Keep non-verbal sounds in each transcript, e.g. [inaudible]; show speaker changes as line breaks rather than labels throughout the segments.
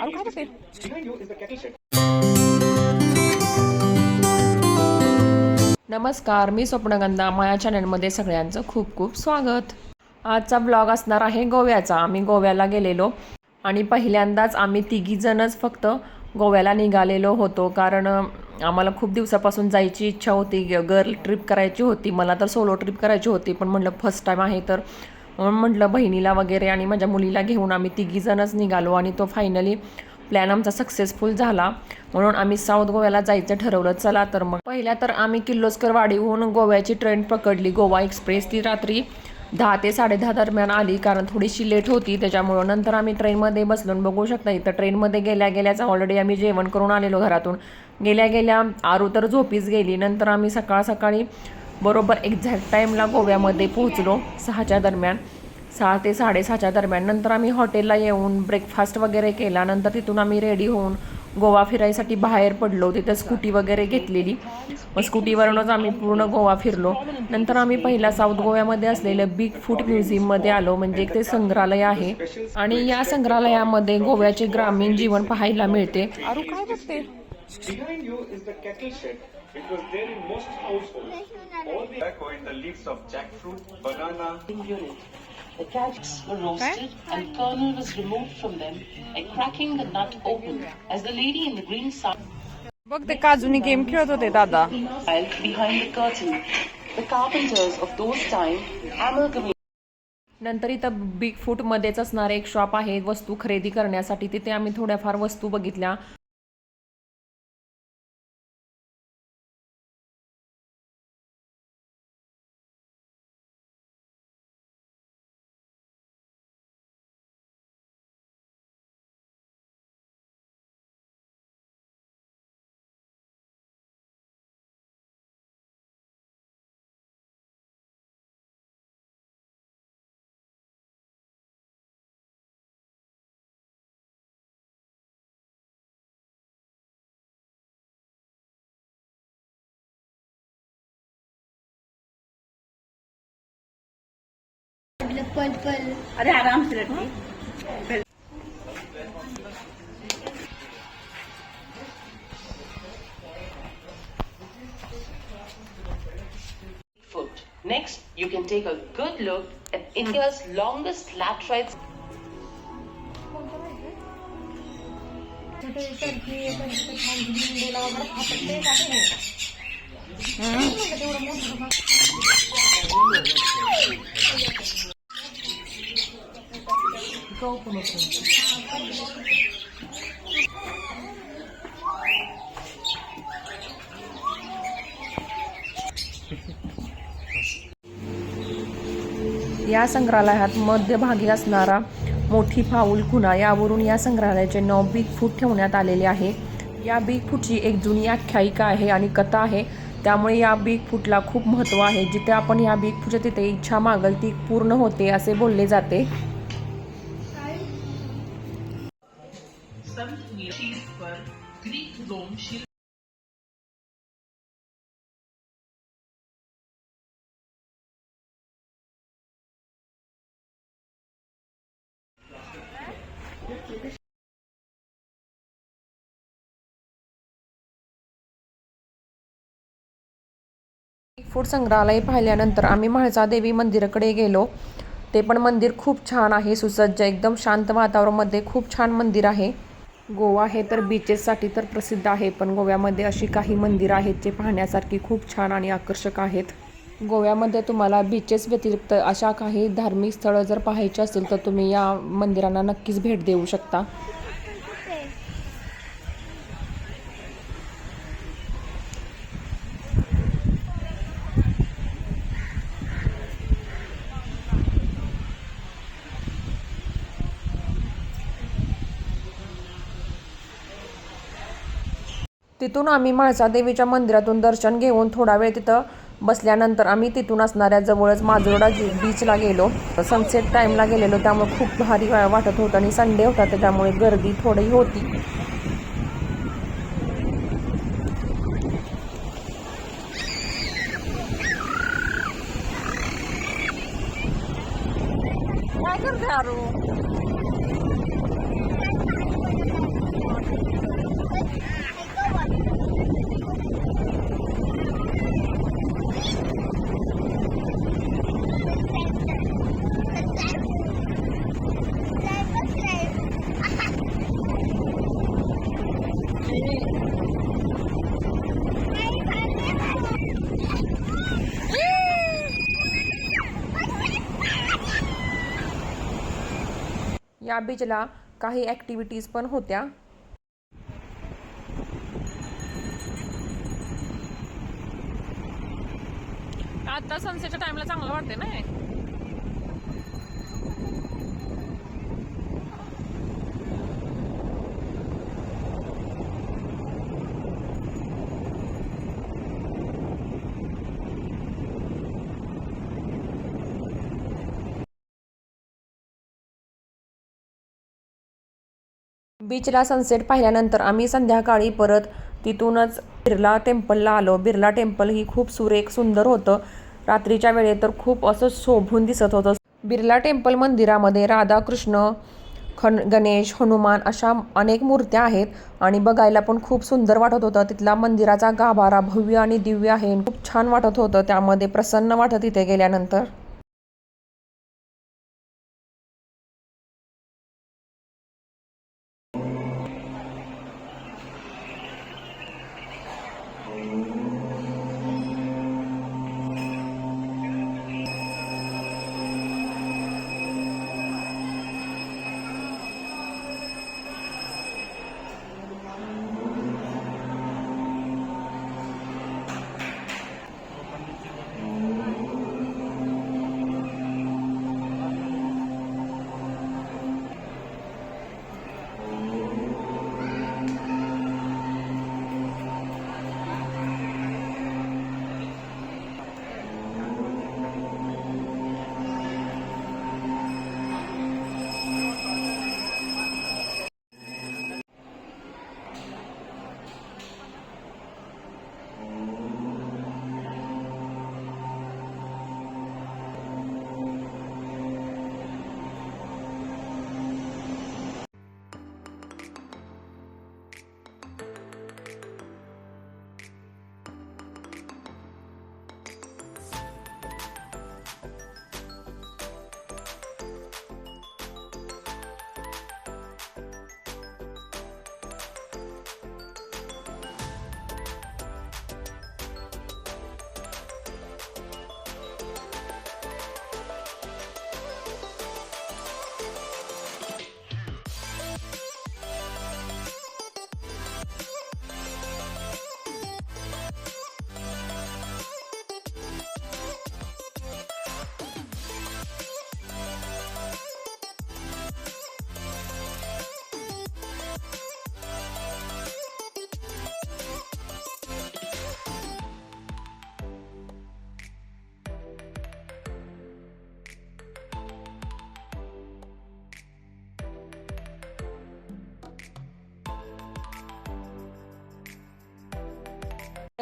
अरे काय करते नमस्कार मी स्वप्नगंधा माया चॅनलमध्ये सगळ्यांचं खूप खूप स्वागत. आजचा ब्लॉग असणार आहे गोव्याचा. आम्ही गोव्याला गेलेलो आणि पहिल्यांदाच आम्ही तिघीजणच फक्त गोव्याला निघालेलो होतो. कारण आम्हाला खूप दिवसापासून जायची इच्छा होती. गर्ल ट्रिप करायची होती. मला तर सोलो ट्रिप करायची होती. पण म्हटलं फर्स्ट टाईम आहे तर म्हणून म्हटलं बहिणीला वगैरे आणि माझ्या मुलीला घेऊन आम्ही तिघीजणच निघालो आणि तो फायनली प्लॅन आमचा सक्सेसफुल झाला. म्हणून आम्ही साऊथ गोव्याला जायचं ठरवलं चला तर मग. पहिल्या तर आम्ही किर्लोस्कर वाडीहून गोव्याची ट्रेन पकडली. गोवा एक्सप्रेस ती रात्री दहा ते साडेदहा दरम्यान आली कारण थोडीशी लेट होती त्याच्यामुळं नंतर आम्ही ट्रेनमध्ये बसलो. बघू शकता इथं ट्रेनमध्ये गेल्या गेल्याच ऑलरेडी आम्ही जेवण करून आलेलो घरातून. गेल्या गेल्या आरू तर झोपीच गेली. नंतर आम्ही सकाळ सकाळी बरोबर एक्झॅक्ट टाईमला गोव्यामध्ये पोहोचलो सहाच्या दरम्यान. सहा ते साडेसहाच्या दरम्यान. नंतर आम्ही हॉटेलला येऊन ब्रेकफास्ट वगैरे केला. नंतर तिथून आम्ही रेडी होऊन गोवा फिरायसाठी बाहेर पडलो. तिथं स्कूटी वगैरे घेतलेली. मग स्कूटीवरूनच आम्ही पूर्ण गोवा फिरलो. नंतर आम्ही पहिला साऊथ गोव्यामध्ये असलेलं बिग फूड म्युझियममध्ये आलो. म्हणजे ते संग्रहालय आहे. आणि या संग्रहालयामध्ये गोव्याचे ग्रामीण जीवन पाहायला मिळते. काय बघते
Behind you is the kettle shed. It was there in most households. All the tobacco in the leaves of jackfruit, banana,
unit. The casks were roasted and kernel was removed from them by cracking the nut open as the lady in the green sari
बघ ते काजूनी game खेळत होते दादा
behind the curtain. The carpenters of those time amalgamated
नंतर इथं big फूटमध्येच असणारे एक shop आहे वस्तू खरेदी करण्यासाठी तिथे आम्ही थोड्याफार वस्तू बघितल्या
अरे आराम से रखिए
foot. Next, you can take a good look at India's longest Laterite [laughs]
या संग्रहालयात मध्यभागी असणारा मोठी फाऊल खुणा यावरून या संग्रहालयाचे नाव बिग फूट ठेवण्यात आलेले आहे. या बिग फूटची एक जुनी आख्यायिका आहे आणि कथा आहे. त्यामुळे या बिग फूटला खूप महत्त्व आहे. जिथे आपण या बिग फूटच्या तिथे इच्छा मागल ती पूर्ण होते असे बोलले जाते.
Greek
संग्रहालय पाहिल्यानंतर आम्ही म्हाळसादेवी मंदिराकडे गेलो. ते पण मंदिर खूप छान आहे. सुसज्ज एकदम शांत वातावरणामध्ये खूप छान मंदिर आहे. गोवा हे तर बीचेससाठी तर प्रसिद्ध आहे पण गोव्यामध्ये अशी काही मंदिरं आहेत जे पाहण्यासारखी खूप छान आणि आकर्षक आहेत. गोव्यामध्ये तुम्हाला बीचेस व्यतिरिक्त अशा काही धार्मिक स्थळं जर पाहायची असेल तर तुम्ही या मंदिरांना नक्कीच भेट देऊ शकता. तिथून आम्ही म्हाळसादेवीच्या मंदिरातून दर्शन घेऊन थोडा वेळ तिथं बसल्यानंतर आम्ही तिथून असणाऱ्या जवळच माजोडा जी बीचला गेलो. सनसेट टाईमला गेलेलो. त्यामुळे खूप भारी वाटत होतं आणि संडे होता त्याच्यामुळे गर्दी थोडी होती. काय या बीचला काही ॲक्टिव्हिटीज पण होत्या. आता सनसेटच्या टाइमला चांगलं वाटते ना बीचला सनसेट पाहिल्यानंतर आम्ही संध्याकाळी परत तिथूनच बिर्ला टेम्पलला आलो. बिर्ला टेम्पल ही खूप सुरेख सुंदर होतं. रात्रीच्या वेळेत तर खूप असं शोभून दिसत होतं. बिर्ला टेम्पल मंदिरामध्ये राधाकृष्ण खन गणेश हनुमान अशा अनेक मूर्त्या आहेत आणि बघायला पण खूप सुंदर वाटत होतं. तिथला मंदिराचा गाभारा भव्य आणि दिव्य आहे. खूप छान वाटत होतं. त्यामध्ये प्रसन्न वाटत तिथे गेल्यानंतर.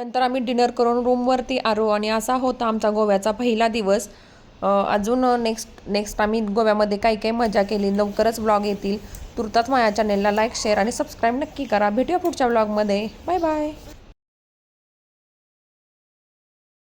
नंतर आम्ही डिनर करून रूमवरती आलो आणि असा होता आमचा गोव्याचा पहिला दिवस. अजून नेक्स्ट नेक्स्ट आम्ही गोव्यामध्ये काही काही मजा केली. लवकरच ब्लॉग येतील. तुर्तास माझ्या चॅनेलला लाईक शेअर आणि सबस्क्राईब नक्की करा. भेटूया पुढच्या ब्लॉगमध्ये बाय बाय